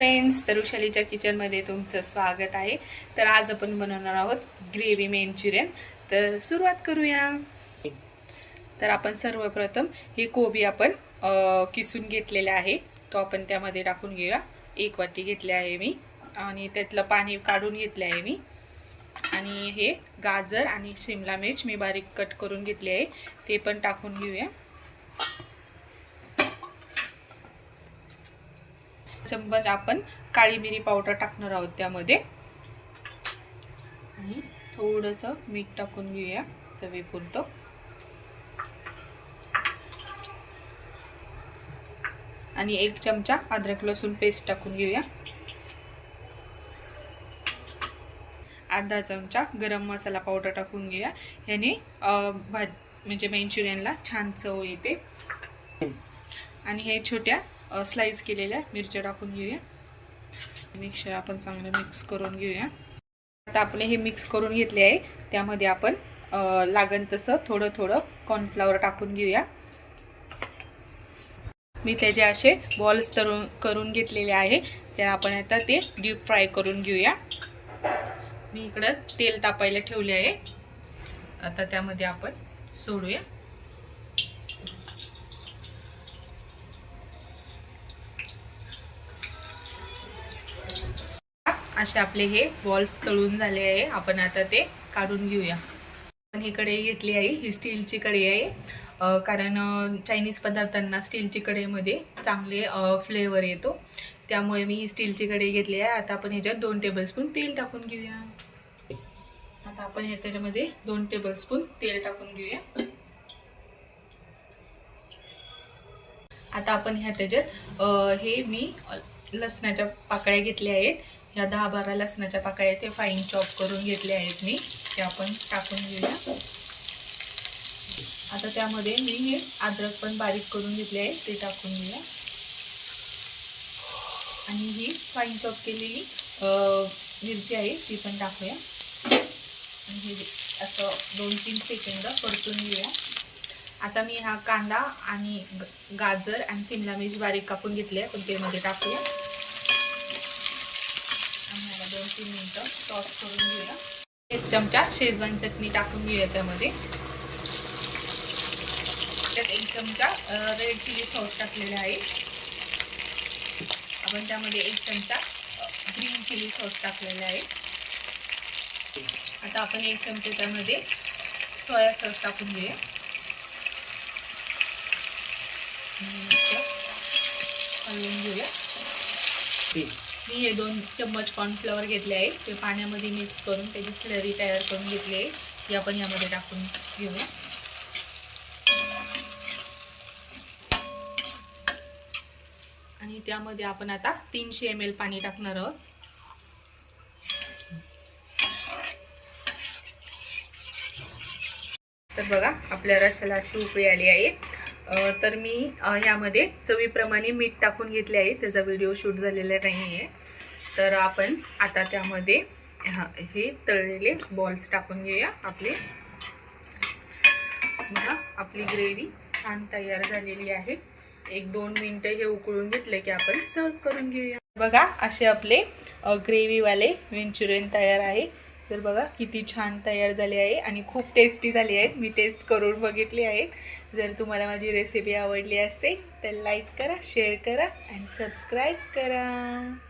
Friends तरुशालीच्या किचनमध्ये तुमचं स्वागत आहे. तर आज आपण बनवणार आहोत ग्रेव्ही मेंचुरियन. तर सुरुवात करूया. तर आपण सर्वप्रथम हे कोबी आपण किसून घेतलेले आहे. तो आपण त्यामध्ये टाकून घेऊया. एक वाटी घेतले आहे मी. आणि त्यातलं पाणी काढून घेतले आहे मी. आणि हे गाजर आणि शिमला मिर्च मी बारीक कट करून घेतले आहे. ते पण टाकून घेऊया. चम्मच आपण काळी मिरी पावडर टाकणार आहोत त्यामध्ये. आणि थोडंसं मीठ टाकून घेऊया चवीपुरतं. आणि एक चमचा अद्रक लसूण पेस्ट टाकून घेऊया. अर्धा चमचा गरम मसाला पावडर टाकून घेऊया. याने भाज म्हणजे मंचुरियनला छान चव येते. आणि हे छोट्या स्लाईस केलेल्या मिरच्या टाकून घेऊया. मिक्सर आपण चांगलं मिक्स करून घेऊया. आता आपले हे मिक्स करून घेतले आहे. त्यामध्ये आपण अ, लागण तसं थोडं थोडं कॉर्नफ्लॉवर टाकून घेऊया. मी त्याचे असे बॉल्स तरून करून घेतलेले आहे ते आपण आता ते डीप फ्राय करून घेऊया. मी इकडं तेल तापायला ठेवले आहे. आता त्यामध्ये आपण सोडूया. असे आपले हे बॉल्स तळून झाले आहे. आपण आता ते काढून घेऊया. आपण ही कढई घेतली आहे ही स्टीलची कढई आहे. कारण चायनीज पदार्थांना स्टीलची कढईमध्ये चांगले फ्लेवर येतो. त्यामुळे मी ही स्टीलची कढई घेतली आहे. आता आपण ह्याच्यात दोन टेबलस्पून तेल टाकून घेऊया. आता आपण हे त्याच्यामध्ये दोन टेबलस्पून तेल टाकून घेऊया. आता आपण ह्या त्याच्यात हे मी लसणाच्या पाकळ्या घेतल्या आहेत. ह्या दहा बारा लसणाच्या पाकळ्या ते फाईन चॉप करून घेतले आहेत मी. ते आपण टाकून घेऊया. आता त्यामध्ये मी हे अद्रक पण बारीक करून घेतले आहे ते टाकून घेऊया. आणि ही फाईन चॉप केलेली मिरची आहे ती पण टाकूया. आणि हे असं दोन तीन सेकंद परतून घेऊया. आता मी हा कांदा आणि गाजर आणि शिमला मिरची बारीक कापून घेतले पण ते मध्ये टाकूया. तीन मिनटं सॉस करून घेऊया. एक चमचा शेजवान चटणी टाकून घेऊया त्यामध्ये. त्यात एक चमचा रेड चिली सॉस टाकलेला आहे. आपण त्यामध्ये एक चमचा ग्रीन चिली सॉस टाकलेला आहे. आता आपण एक चमचा त्यामध्ये सोया सॉस टाकून घेऊया. हलवून घेऊया. मी हे दोन चम्मच कॉर्नफ्लॉवर घेतले आहे ते पाण्यामध्ये मिक्स करून त्याची स्लरी तयार करून घेतली आहे. ती आपण यामध्ये टाकून घेऊया. आणि त्यामध्ये आपण आता तीनशे एम एल पाणी टाकणार आहोत. तर बघा आपल्या रशाला अशी उकळी आली आहे. तर मी यामध्ये चवीप्रमाणे मीठ टाकून घेतले आहे. त्याचा व्हिडिओ शूट झालेला नाही आहे तर आपण आता त्यामध्ये हां हे तळलेले बॉल्स टाकून घेऊया. आपले बघा आपली ग्रेव्ही छान तयार झालेली आहे. एक दोन मिनटं हे उकळून घेतले की आपण सर्व करून घेऊया. बघा असे आपले ग्रेव्हीवाले मंचुरियन तयार आहे. तर बघा किती छान तयार झाली आहे आणि खूप टेस्टी झाली आहेत मी टेस्ट करून बघितली आहेत जर तुम्हाला माझी रेसिपी आवडली असेल तर लाईक करा शेअर करा आणि सबस्क्राईब करा.